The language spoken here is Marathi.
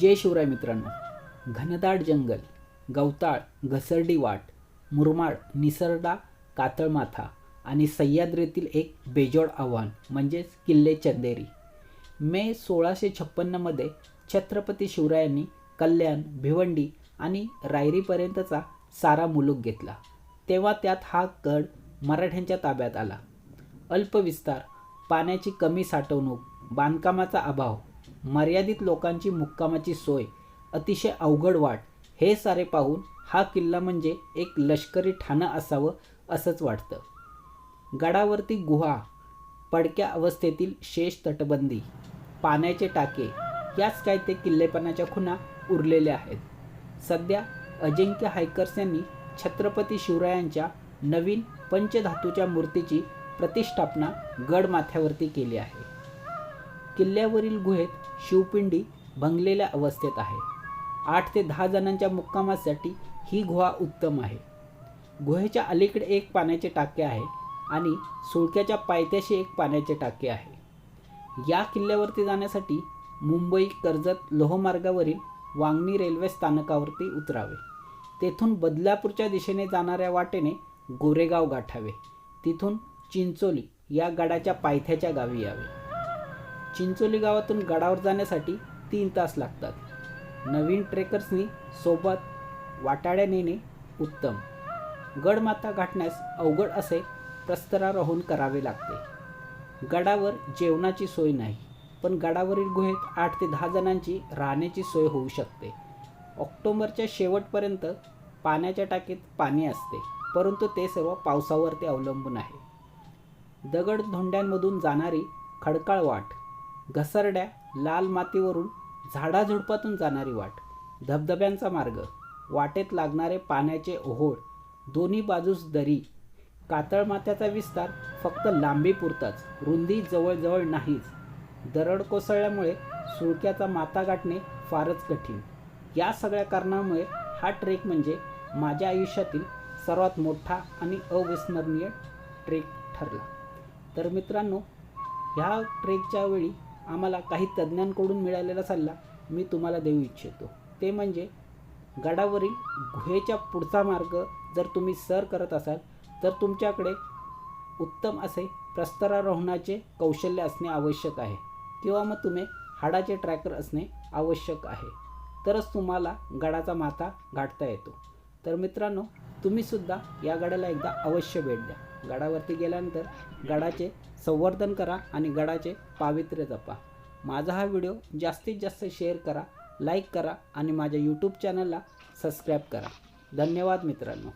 जय शिवराय मित्रांनो. घनदाट जंगल गवताळ घसरडी वाट मुरमाड निसरडा कातळमाथा आणि सह्याद्रीतील एक बेजोड आव्हान म्हणजेच किल्ले चंदेरी. मे सोळाशे छप्पन्नमध्ये छत्रपती शिवरायांनी कल्याण भिवंडी आणि रायरीपर्यंतचा सारा मुलूक घेतला. तेव्हा त्यात हा गड मराठ्यांच्या ताब्यात आला. अल्पविस्तार पाण्याची कमी साठवणूक बांधकामाचा अभाव मर्यादित लोकांची मुक्कामाची सोय अतिशय अवघड वाट हे सारे पाहून हा किल्ला म्हणजे एक लष्करी ठाणं असावं असंच वाटतं. गडावरती गुहा पडक्या अवस्थेतील शेष तटबंदी पाण्याचे टाके याच काय ते किल्लेपणाच्या खुणा उरलेल्या आहेत. सध्या अजिंक्य हायकर्स यांनी छत्रपती शिवरायांच्या नवीन पंचधातूच्या मूर्तीची प्रतिष्ठापना गडमाथ्यावरती केली आहे. किल्ल्यावरील गुहेत शिवपिंडी भंगलेल्या अवस्थेत आहे. आठ ते दहा जणांच्या मुक्कामासाठी ही गुहा उत्तम आहे. गुहेच्या अलीकडे एक पाण्याचे टाके आहे आणि सुळक्याच्या पायथ्याशी एक पाण्याचे टाके आहे. या किल्ल्यावरती जाण्यासाठी मुंबई कर्जत लोहमार्गावरील वांगणी रेल्वे स्थानकावरती उतरावे. तेथून बदलापूरच्या दिशेने जाणाऱ्या वाटेने गोरेगाव गाठावे. तिथून चिंचोली या गडाच्या पायथ्याच्या गावी यावे. चिंचोली गावातून गडावर जाण्यासाठी तीन तास लागतात. नवीन ट्रेकर्सनी सोबत वाटाड्या नेणे उत्तम. गडमाता गाठण्यास अवघड असे प्रस्तरारोहण करावे लागते. गडावर जेवणाची सोय नाही पण गडावरील गुहेत आठ ते दहा जणांची राहण्याची सोय होऊ शकते. ऑक्टोबरच्या शेवटपर्यंत पाण्याच्या टाकीत पाणी असते परंतु ते सर्व पावसावरती अवलंबून आहे. दगड धोंड्यांमधून जाणारी खडकाळ वाट घसरड्या लाल मातीवरून झाडाझुडपातून जाणारी वाट धबधब्यांचा मार्ग वाटेत लागणारे पाण्याचे ओहोळ दोन्ही बाजूस दरी कातळ माथ्याचा विस्तार फक्त लांबीपुरताच रुंदी जवळजवळ नाहीच. दरड कोसळल्यामुळे सुळक्याचा माता गाठणे फारच कठीण. या सगळ्या कारणामुळे हा ट्रेक म्हणजे माझ्या आयुष्यातील सर्वात मोठा आणि अविस्मरणीय ट्रेक ठरला. तर मित्रांनो ह्या ट्रेकच्या वेळी आम्हाला काही तज्ज्ञांकडून मिळालेला सल्ला मी तुम्हाला देऊ इच्छितो. ते म्हणजे गडावरील गुहेच्या पुढचा मार्ग जर तुम्ही सर करत असाल तर तुमच्याकडे उत्तम असे प्रस्तरारोहणाचे कौशल्य असणे आवश्यक आहे किंवा मग तुम्ही हाडाचे ट्रॅकर असणे आवश्यक आहे. तरच तुम्हाला गडाचा माथा गाठता येतो. तर मित्रांनो तुम्हीसुद्धा या गडाला एकदा अवश्य भेट द्या. गडावरती गेल्यानंतर गडाचे संवर्धन करा आणि गडाचे पावित्र्य जपा. माझा हा व्हिडिओ जास्तीत जास्त शेअर करा लाईक करा आणि माझ्या यूट्यूब चॅनलला सबस्क्राईब करा. धन्यवाद मित्रांनो.